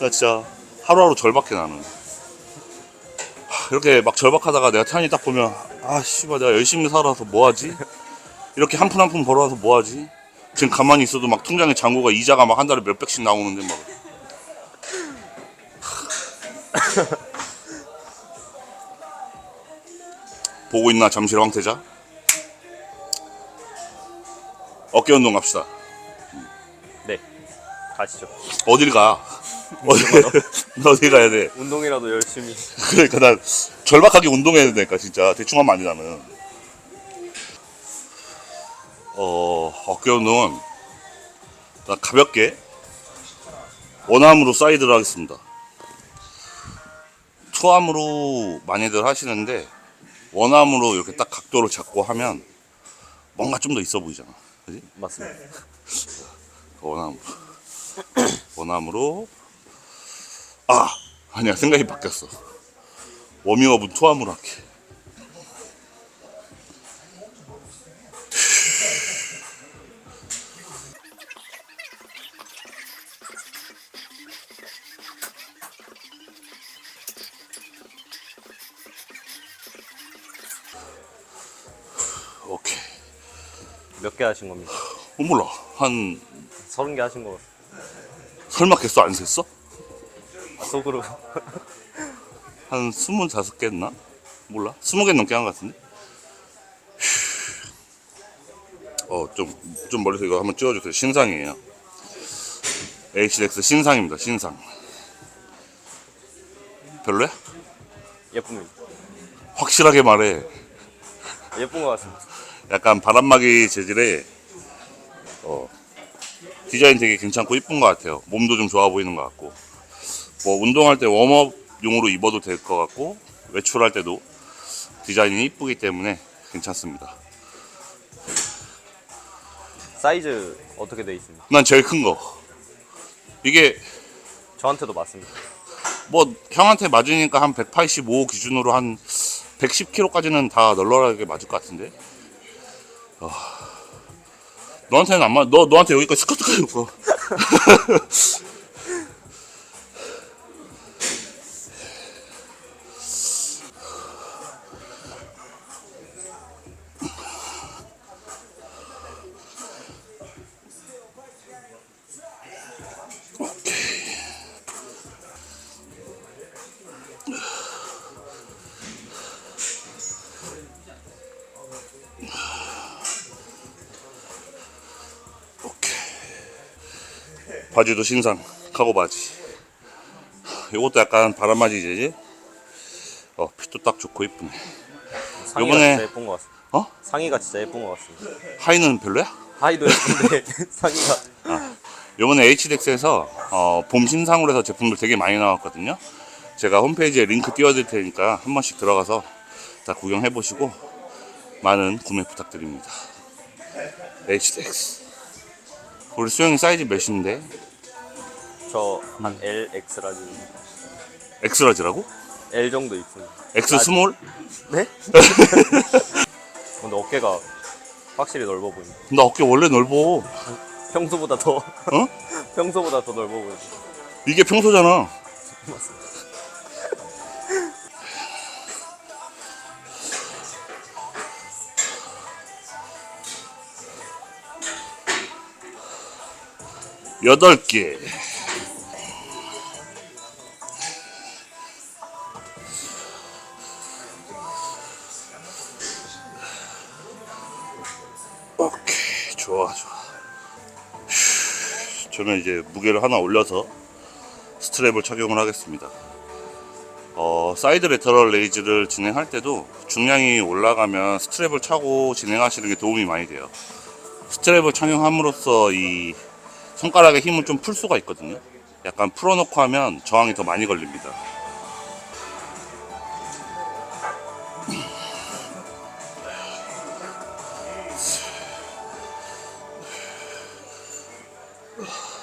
나 진짜 하루하루 절박해 나는. 하, 이렇게 막 절박하다가 내가 태환이 딱 보면 아 씨발 내가 열심히 살아서 뭐하지? 이렇게 한 푼 한 푼 벌어와서 뭐하지? 지금 가만히 있어도 막 통장에 잔고가 이자가 막 한 달에 몇 백씩 나오는데 막 보고 있나 잠실 황태자? 어깨 운동 갑시다. 네. 가시죠. 어딜 가? 어디 어디 가야 돼? 운동이라도 열심히. 그러니까 난 절박하게 운동해야 되니까 진짜 대충 하면 안 돼, 나는. 어 어깨 운동은 나 가볍게 원암으로 사이드를 하겠습니다. 투암으로 많이들 하시는데 원암으로 이렇게 딱 각도를 잡고 하면 뭔가 좀 더 있어 보이잖아. 그지? 맞습니다. 원암으로 원암으로. 아 아니야 생각이 바뀌었어. 워밍업은 투암으로 할게. 오케이. 몇 개 하신 겁니까? 어, 몰라. 한 서른 개 하신 거 같아요. 설마 개수 안 셌어? 아, 속으로. 한 스물다섯 개 했나? 몰라. 스무 개 넘게 한 것 같은데? 어, 좀, 좀 멀리서 이거 한번 찍어주세요. 신상이에요. HDX 신상입니다. 신상. 별로야? 예쁩니다. 확실하게 말해. 예쁜 거 같습니다. 약간 바람막이 재질의 어, 디자인 되게 괜찮고 이쁜 것 같아요. 몸도 좀 좋아 보이는 것 같고 뭐 운동할 때 웜업용으로 입어도 될 것 같고 외출할 때도 디자인이 이쁘기 때문에 괜찮습니다. 사이즈 어떻게 돼 있습니까? 난 제일 큰 거. 이게 저한테도 맞습니다. 뭐 형한테 맞으니까 한 185 기준으로 한 110kg까지는 다 널널하게 맞을 것 같은데. 어, 너한테는 안 맞. 너 너한테 여기까지 스커트까지 입고. 바지도 신상 카고 바지. 이것도 약간 바람맞이 재질. 어 핏도 딱 좋고 이쁘네. 상의가 요번에- 진짜 예쁜 것 같습니다. 어? 상의가 진짜 예쁜 것 같습니다. 하의는 별로야? 하의도 예쁜데 상의가 요번에 HDX에서 어, 봄 신상으로 해서 제품들 되게 많이 나왔거든요. 제가 홈페이지에 링크 띄워드릴 테니까 한 번씩 들어가서 다 구경해 보시고 많은 구매 부탁드립니다. HDX. 우리 수영이 사이즈 몇인데? 저 한 L, X라지 X라지라고? L 정도 있습니다. X 아, 스몰? 네? 근데 어깨가 확실히 넓어 보입니다. 나 어깨 원래 넓어. 평소보다 더 어? 평소보다 더 넓어 보입니다. 이게 평소잖아. 여덟 개. 좋아, 좋아. 휴, 저는 이제 무게를 하나 올려서 스트랩을 착용을 하겠습니다. 어, 사이드 레터럴 레이즈를 진행할 때도 중량이 올라가면 스트랩을 차고 진행하시는 게 도움이 많이 돼요. 스트랩을 착용함으로써 이 손가락에 힘을 좀 풀 수가 있거든요. 약간 풀어놓고 하면 저항이 더 많이 걸립니다. Ugh.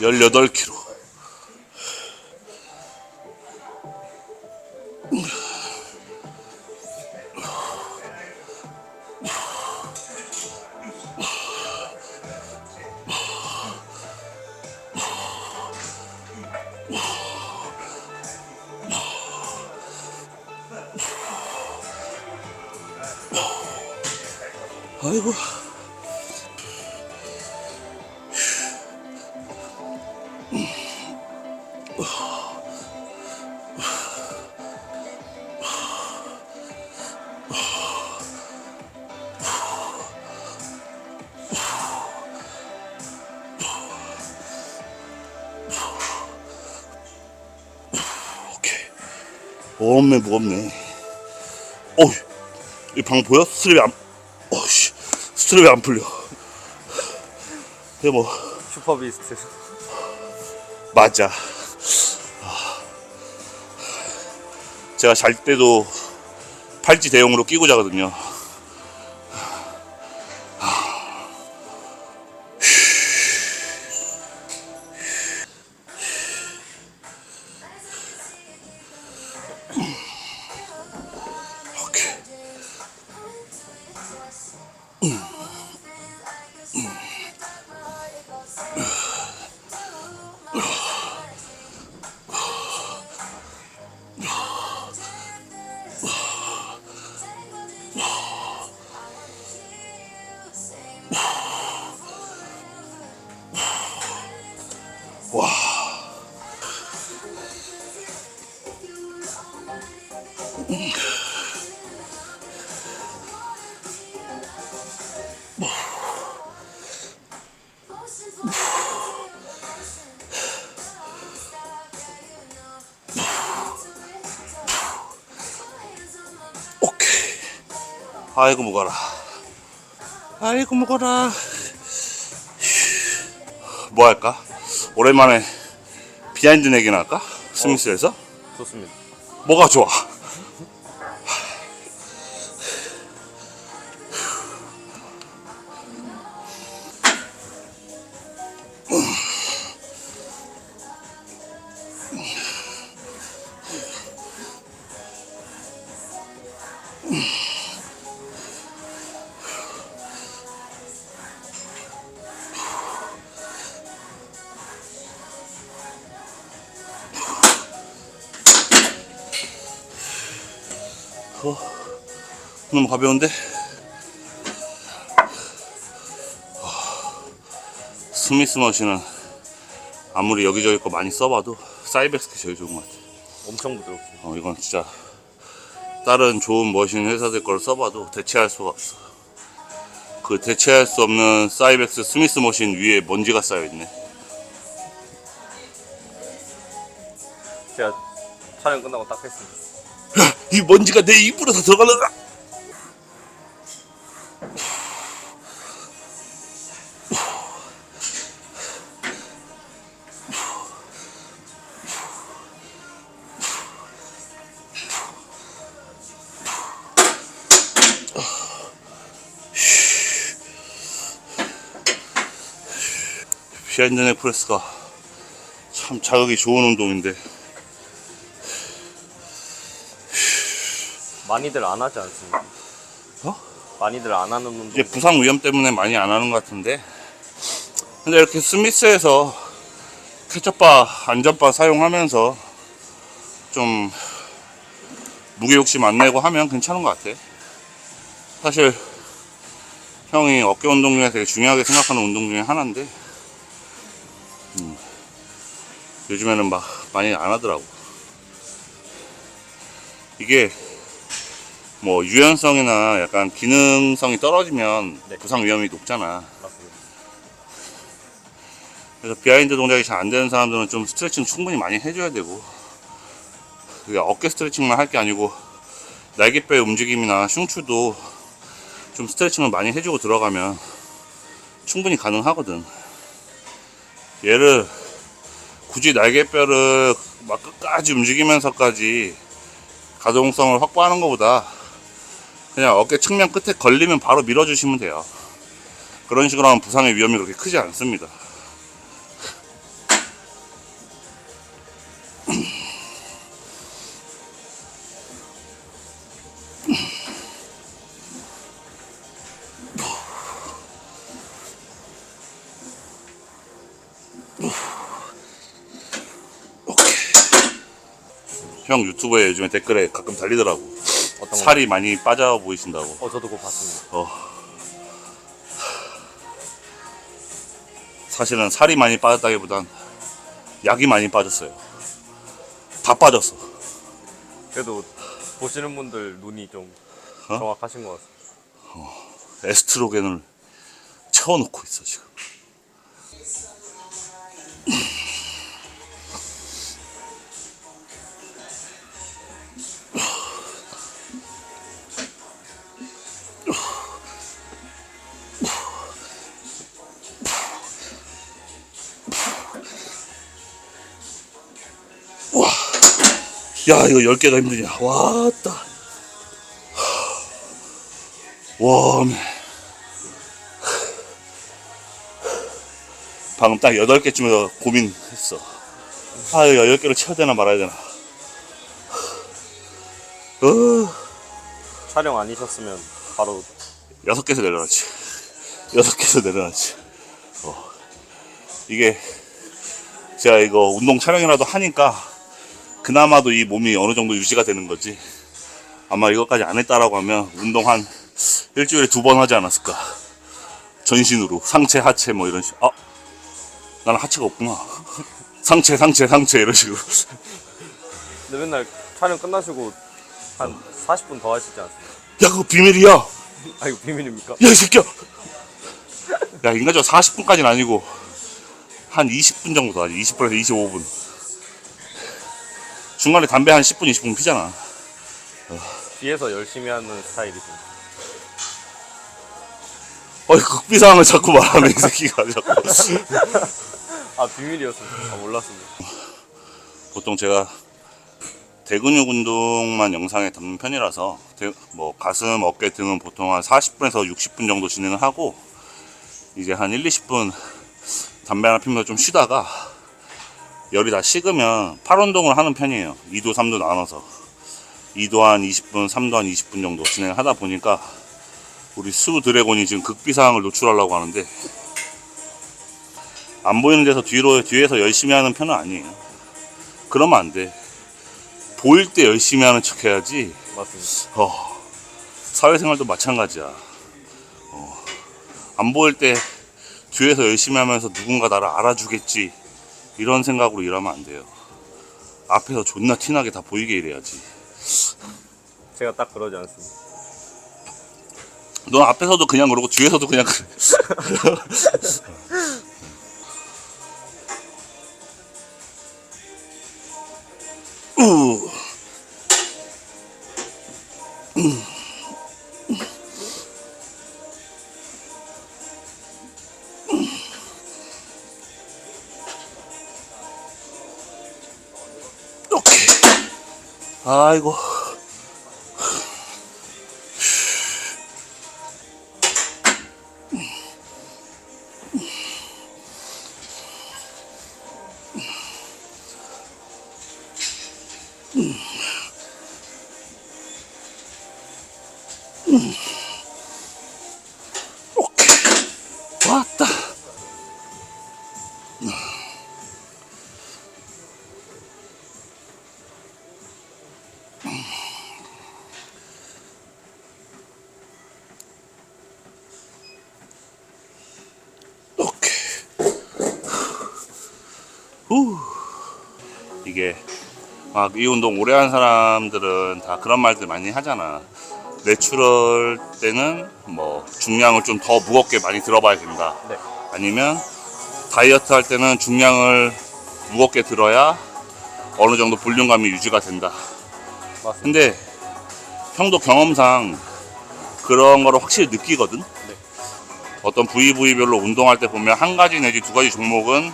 18kg 무겁네, 무겁네. 어우, 이방 보여? 스트랩이 안, 어우씨, 스트랩이 안 풀려. 이게 뭐, 슈퍼비스트. 맞아. 아. 제가 잘 때도 팔찌 대용으로 끼고 자거든요. 아이고 무거라. 아이고 무거라. 뭐 할까? 오랜만에 비하인드 내기나 할까? 스미스에서? 좋습니다. 뭐가 좋아? 너무 가벼운데? 스미스 머신은 아무리 여기저기 거 많이 써봐도 사이벡스가 제일 좋은 것 같아. 엄청 부드럽습니다. 어, 이건 진짜 다른 좋은 머신 회사들 걸 써봐도 대체할 수가 없어. 그 대체할 수 없는 사이벡스 스미스 머신 위에 먼지가 쌓여 있네. 제가 촬영 끝나고 딱 했습니다. 이 먼지가 내 입으로 다 들어가려나? 넥 프레스가 참 자극이 좋은 운동인데 많이들 안 하지 않습니까? 어? 많이들 안 하는 운동. 이제 부상 위험 때문에 많이 안 하는 것 같은데 근데 이렇게 스미스에서 캐쳐바 안전바 사용하면서 좀 무게 욕심 안 내고 하면 괜찮은 것 같아 사실 형이 어깨 운동 중에 되게 중요하게 생각하는 운동 중에 하나인데 요즘에는 막 많이 안 하더라고 이게 뭐 유연성이나 약간 기능성이 떨어지면 네. 부상 위험이 높잖아. 맞습니다. 그래서 비하인드 동작이 잘 안 되는 사람들은 좀 스트레칭 충분히 많이 해줘야 되고 그게 어깨 스트레칭만 할 게 아니고 날개뼈 움직임이나 흉추도 좀 스트레칭을 많이 해주고 들어가면 충분히 가능하거든. 얘를 굳이 날개뼈를 막 끝까지 움직이면서까지 가동성을 확보하는 것보다 그냥 어깨 측면 끝에 걸리면 바로 밀어주시면 돼요. 그런 식으로 하면 부상의 위험이 그렇게 크지 않습니다. 형 유튜브에 요즘에 댓글에 가끔 달리더라고. 어떤 거? 살이 많이 빠져 보이신다고. 어 저도 그거 봤습니다. 사실은 살이 많이 빠졌다기보단 약이 많이 빠졌어요. 다 빠졌어. 그래도 보시는 분들 눈이 좀 어? 정확하신 것 같습니다. 에스트로겐을 채워놓고 있어 지금. 야 이거 열 개가 힘드냐? 와따. 와, 매. 방금 딱 8개쯤에서 고민했어. 아, 이거 10개를 채워야 되나 말아야 되나. 어, 촬영 아니셨으면 바로 6개에서 내려놨지. 6개에서 내려놨지. 어. 이게, 제가 이거 운동 촬영이라도 하니까, 그나마도 이 몸이 어느 정도 유지가 되는 거지. 아마 이것까지 안 했다라고 하면, 운동 한 일주일에 두 번 하지 않았을까. 전신으로. 상체, 하체, 뭐 이런 식. 아, 나는 하체가 없구나. 상체, 상체, 상체, 이런 식으로. 근데 맨날 촬영 끝나시고 한 40분 더 하시지 않습니까? 야, 그거 비밀이야! 야, 아 이거 비밀입니까? 이 새끼야! 야, 인간적으로 40분까지는 아니고, 한 20분 정도 하지. 20분에서 25분. 중간에 담배 한 10분, 20분 피잖아. 뒤에서 열심히 하는 스타일이십니다. 어이, 극비상을 자꾸 말하네, 이 새끼가 자꾸. 아 비밀이었습니다. 아 몰랐습니다. 보통 제가 대근육 운동만 영상에 담는 편이라서 대- 뭐 가슴, 어깨 등은 보통 한 40분에서 60분 정도 진행을 하고 이제 한 1, 20분 담배 하나 피면서 좀 쉬다가 열이 다 식으면 팔 운동을 하는 편이에요. 2도, 3도 나눠서 2도 한 20분, 3도 한 20분 정도 진행을 하다 보니까 우리 수 드래곤이 지금 극비상을 노출하려고 하는데 안 보이는 데서 뒤로 뒤에서 열심히 하는 편은 아니에요. 그러면 안 돼. 보일 때 열심히 하는 척 해야지. 맞습니다. 어, 사회생활도 마찬가지야. 어, 안 보일 때 뒤에서 열심히 하면서 누군가 나를 알아주겠지. 이런 생각으로 일하면 안 돼요. 앞에서 존나 티나게 다 보이게 일해야지. 제가 딱 그러지 않습니다. 넌 앞에서도 그냥 그러고 뒤에서도 그냥 그래. 우. 아이고. 막 이 운동 오래 한 사람들은 다 그런 말들 많이 하잖아. 내추럴 때는 뭐 중량을 좀 더 무겁게 많이 들어봐야 된다. 네. 아니면 다이어트 할 때는 중량을 무겁게 들어야 어느 정도 볼륨감이 유지가 된다. 맞습니다. 근데 형도 경험상 그런 거를 확실히 느끼거든. 어떤 부위 부위별로 운동할 때 보면 한 가지 내지 두 가지 종목은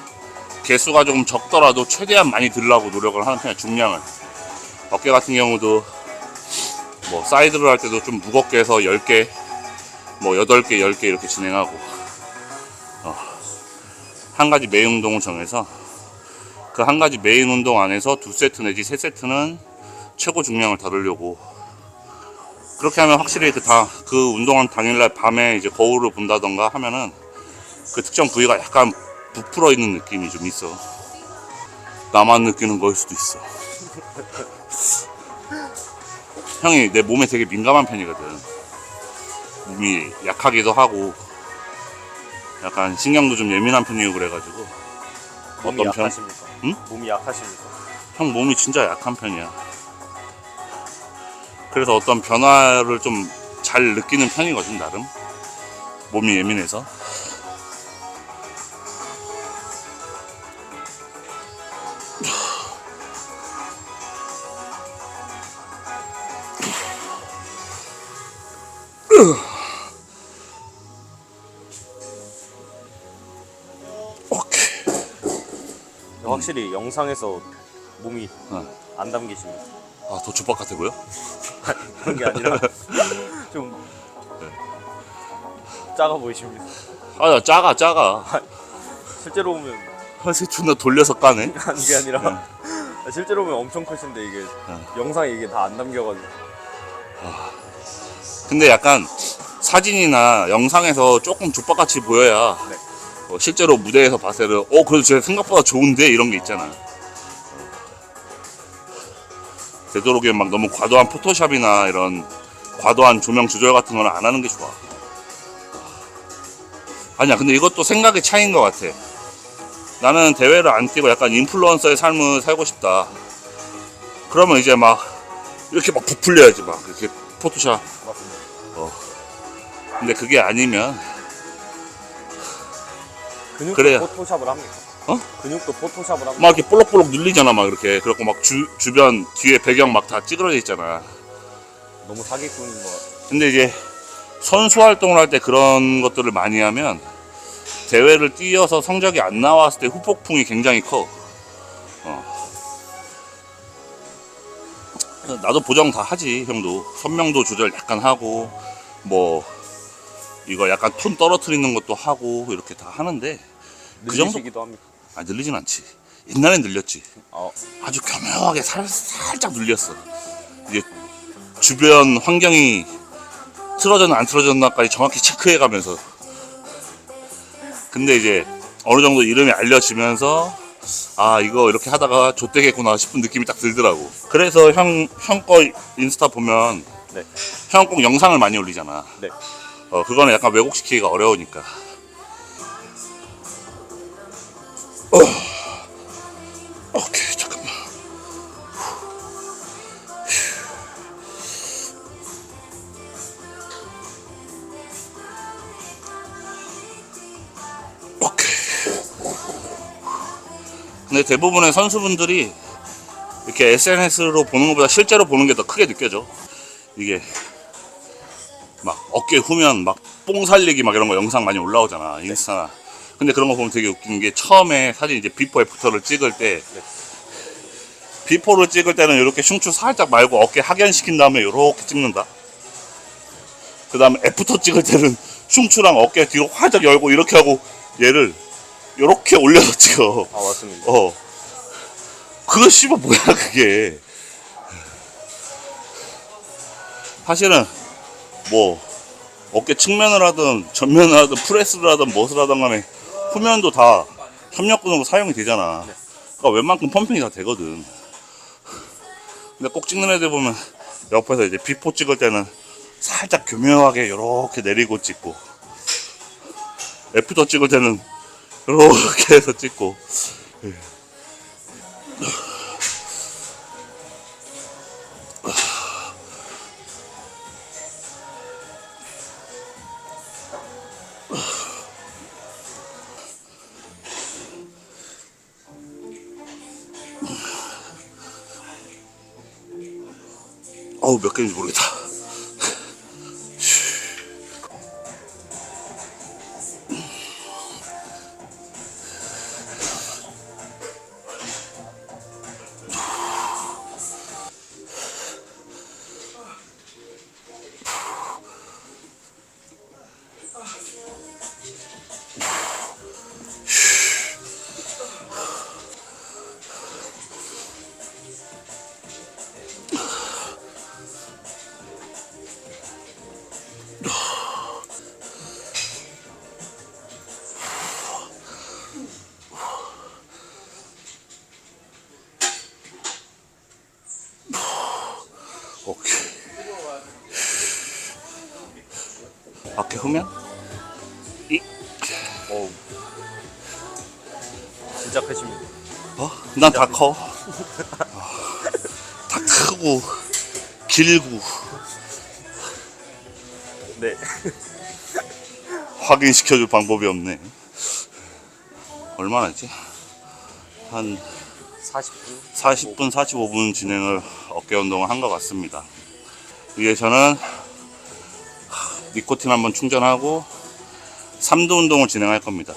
개수가 조금 적더라도 최대한 많이 들라고 노력을 하는 편이야 중량을. 어깨 같은 경우도 뭐 사이드를 할 때도 좀 무겁게 해서 10개, 뭐 8개, 10개 이렇게 진행하고 어, 한 가지 메인 운동을 정해서 그 한 가지 메인 운동 안에서 두 세트 내지 세 세트는 최고 중량을 다루려고 그렇게 하면 확실히 그 다 그 운동한 당일날 밤에 이제 거울을 본다던가 하면은 그 특정 부위가 약간 부풀어 있는 느낌이 좀 있어. 나만 느끼는 거일 수도 있어. 형이 내 몸에 되게 민감한 편이거든. 몸이 약하기도 하고 약간 신경도 좀 예민한 편이고 그래가지고 몸이 어떤 편? 약하십니까? 응? 몸이 약하십니까? 형 몸이 진짜 약한 편이야. 그래서 어떤 변화를 좀 잘 느끼는 편이거든 나름. 몸이 예민해서. 확실히 영상에서 몸이 어. 안 담기십니다. 아, 더 족박 같아 보여? 그런 게 아니라 좀 작아 보이십니다. 아, 나 작아, 작아. 실제로 보면 사실 존나 돌려서 까네. 아니 게 아니라 실제로 보면 엄청 크신데 이게 영상에 이게 다 안 담겨가지고 근데 약간 사진이나 영상에서 조금 족박같이 보여야 네. 어, 실제로 무대에서 봤을 때는 어 그래도 쟤 생각보다 좋은데? 이런 게 있잖아. 되도록이면 막 너무 과도한 포토샵이나 이런 과도한 조명 조절 같은 거는 안 하는 게 좋아. 아니야 근데 이것도 생각의 차이인 것 같아. 나는 대회를 안 뛰고 약간 인플루언서의 삶을 살고 싶다. 그러면 이제 막 이렇게 막 부풀려야지 막. 이렇게 포토샵. 맞습니다. 근데 그게 아니면 근육도 그래요. 포토샵을 합니까? 어? 근육도 포토샵을 합니까? 막 이렇게 볼록볼록 눌리잖아 막 이렇게 그래갖고 막 주, 주변 뒤에 배경 막 다 찌그러져 있잖아 너무 사기꾼인 것 같아. 근데 이제 선수 활동을 할 때 그런 것들을 많이 하면 대회를 뛰어서 성적이 안 나왔을 때 후폭풍이 굉장히 커 어. 나도 보정 다 하지 형도 선명도 조절 약간 하고 뭐 이거 약간 톤 떨어뜨리는 것도 하고 이렇게 다 하는데 그 정도- 늘리시기도 합니까? 아 늘리진 않지 옛날엔 늘렸지 어, 아주 교묘하게 살, 살짝 눌렸어. 이제 주변 환경이 틀어졌나 안 틀어졌나까지 정확히 체크해가면서. 근데 이제 어느 정도 이름이 알려지면서 아 이거 이렇게 하다가 좆되겠구나 싶은 느낌이 딱 들더라고. 그래서 형 형 거 인스타 보면 네. 형 꼭 영상을 많이 올리잖아. 네. 어 그거는 약간 왜곡시키기가 어려우니까. 어. 오케이 잠깐만. 오케이. 근데 대부분의 선수분들이 이렇게 SNS로 보는 것보다 실제로 보는 게 더 크게 느껴져. 이게 막 어깨 후면 막 뽕 살리기 막 이런 거 영상 많이 올라오잖아 인스타나. 근데 그런 거 보면 되게 웃긴 게 처음에 사진 이제 비포 애프터를 찍을 때 비포를 찍을 때는 이렇게 흉추 살짝 말고 어깨 하견시킨 다음에 이렇게 찍는다. 그 다음에 애프터 찍을 때는 흉추랑 어깨 뒤로 활짝 열고 이렇게 하고 얘를 이렇게 올려서 찍어. 아 맞습니다. 어. 그거 씨발 뭐야 그게. 사실은 뭐 어깨 측면을 하든 전면을 하든 프레스를 하든 무엇을 하든 간에 후면도 다 협력근으로 사용이 되잖아. 그러니까 웬만큼 펌핑이 다 되거든. 근데 꼭 찍는 애들 보면 옆에서 이제 비포 찍을 때는 살짝 교묘하게 이렇게 내리고 찍고 애프터 찍을 때는 이렇게 해서 찍고 개인지 모르겠다 오케이. 어깨 후면? 이. 어우. 진짜 크십니다. 어? 난 다 커. 다 크고, 길고, 네. 확인시켜줄 방법이 없네. 얼마나 했지? 한 40분? 40분, 45분 진행을 어깨 운동을 한 것 같습니다. 위에서는 니코틴 한번 충전하고 3도 운동을 진행할 겁니다.